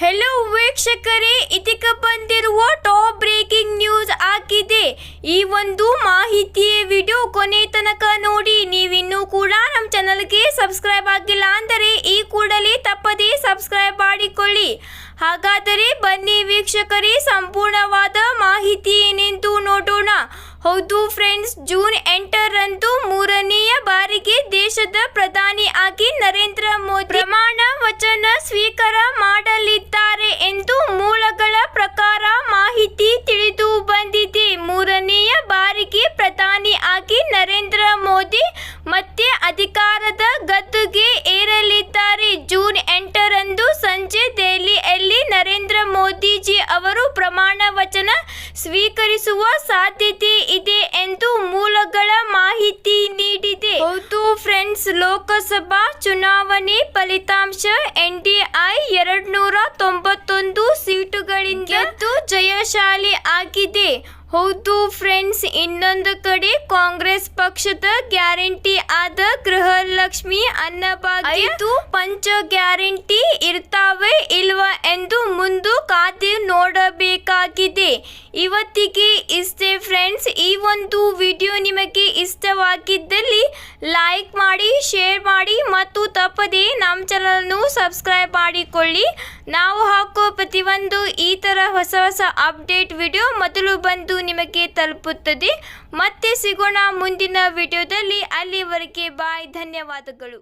Hello ವೀಕ್ಷಕರೇ, ಇದೀಗ ಬಂದಿರುವ ಟಾಪ್ ಬ್ರೇಕಿಂಗ್ ನ್ಯೂಸ್ ಆಗಿದೆ. ಈ ಒಂದು ಮಾಹಿತಿಯ ವಿಡಿಯೋ ಕೊನೆ ತನಕ ನೋಡಿ, ನೀವಿನ್ನೂ ಕೂಡ ನಮ್ಮ ಚಾನಲ್ಗೆ ಸಬ್ಸ್ಕ್ರೈಬ್ ಆಗಿಲ್ಲ ಅಂದರೆ ಈ ಕೂಡಲೇ ತಪ್ಪದೇ ಸಬ್ಸ್ಕ್ರೈಬ್ ಮಾಡಿಕೊಳ್ಳಿ. ಹಾಗಾದರೆ ಬನ್ನಿ ವೀಕ್ಷಕರೇ, ಸಂಪೂರ್ಣವಾದ ಮಾಹಿತಿ ಏನೆಂದು ನೋಡೋಣ. ಹೌದು ಫ್ರೆಂಡ್ಸ್ ಜೂನ್ ಎಂಟರಂದು ಮೂರನೆಯ ಬಾರಿಗೆ ದೇಶದ ಪ್ರಧಾನಿ ಆಗಿ ನರೇಂದ್ರ ಮೋದಿ ಪ್ರಮಾಣ ನರೇಂದ್ರ ಮೋದಿ ಮತ್ತೆ ಅಧಿಕಾರದ ಗದ್ದುಗೆ ಏರಲಿದ್ದಾರೆ. ಜೂನ್ ಎಂಟರಂದು ಸಂಜೆ ದೆಹಲಿಯಲ್ಲಿ ನರೇಂದ್ರ ಮೋದಿಜಿ ಅವರು ಪ್ರಮಾಣ ವಚನ ಸ್ವೀಕರಿಸುವ ಸಾಧ್ಯತೆ ಇದೆ ಎಂದು ಮೂಲಗಳ ಮಾಹಿತಿ ನೀಡಿದೆ. ಹೌದು ಫ್ರೆಂಡ್ಸ್, ಲೋಕಸಭಾ ಚುನಾವಣೆ ಫಲಿತಾಂಶ ಎನ್ಡಿಐ ಎರಡು ನೂರ ತೊಂಬತ್ತೊಂದು ಸೀಟುಗಳಿಂದ ಜಯಶಾಲಿ ಆಗಿದೆ. ಹೌದು ಫ್ರೆಂಡ್ಸ್, ಇನ್ನೊಂದು ಕಡೆ ಕಾಂಗ್ರೆಸ್ ಪಕ್ಷದ ಗ್ಯಾರಂಟಿ ಆದ ಗೃಹಲಕ್ಷ್ಮಿ ಅನ್ನಭಾಗ್ಯ ಪಂಚ ಗ್ಯಾರಂಟಿ ಇರ್ತಾವೆ ಇಲ್ವಾ ಎಂದು ಮುಂದು ಕಾದು ನೋಡಬೇಕಾಗಿದೆ. ಇವತ್ತಿಗೆ ಇಷ್ಟೇ ಫ್ರೆಂಡ್ಸ್ ಈ ಒಂದು ವಿಡಿಯೋ ನಿಮಗೆ ಇಷ್ಟವಾಗಿದ್ದಲ್ಲಿ ಲೈಕ್ ಮಾಡಿ ಶೇರ್ ಮಾಡಿ ಮತ್ತು ತಪ್ಪದೇ ನಮ್ಮ ಚಾನಲನ್ನು ಸಬ್ಸ್ಕ್ರೈಬ್ ಮಾಡಿಕೊಳ್ಳಿ. ನಾವು ಹಾಕೋ ಪ್ರತಿಯೊಂದು ಈ ಥರ ಹೊಸ ಹೊಸ ಅಪ್ಡೇಟ್ ವಿಡಿಯೋ ಮೊದಲು ಬಂದು ನಿಮಗೆ ತಲುಪುತ್ತದೆ. ಮತ್ತೆ ಸಿಗೋಣ ಮುಂದಿನ ವಿಡಿಯೋದಲ್ಲಿ ಅಲ್ಲಿವರೆಗೆ ಬಾಯ್ ಧನ್ಯವಾದಗಳು.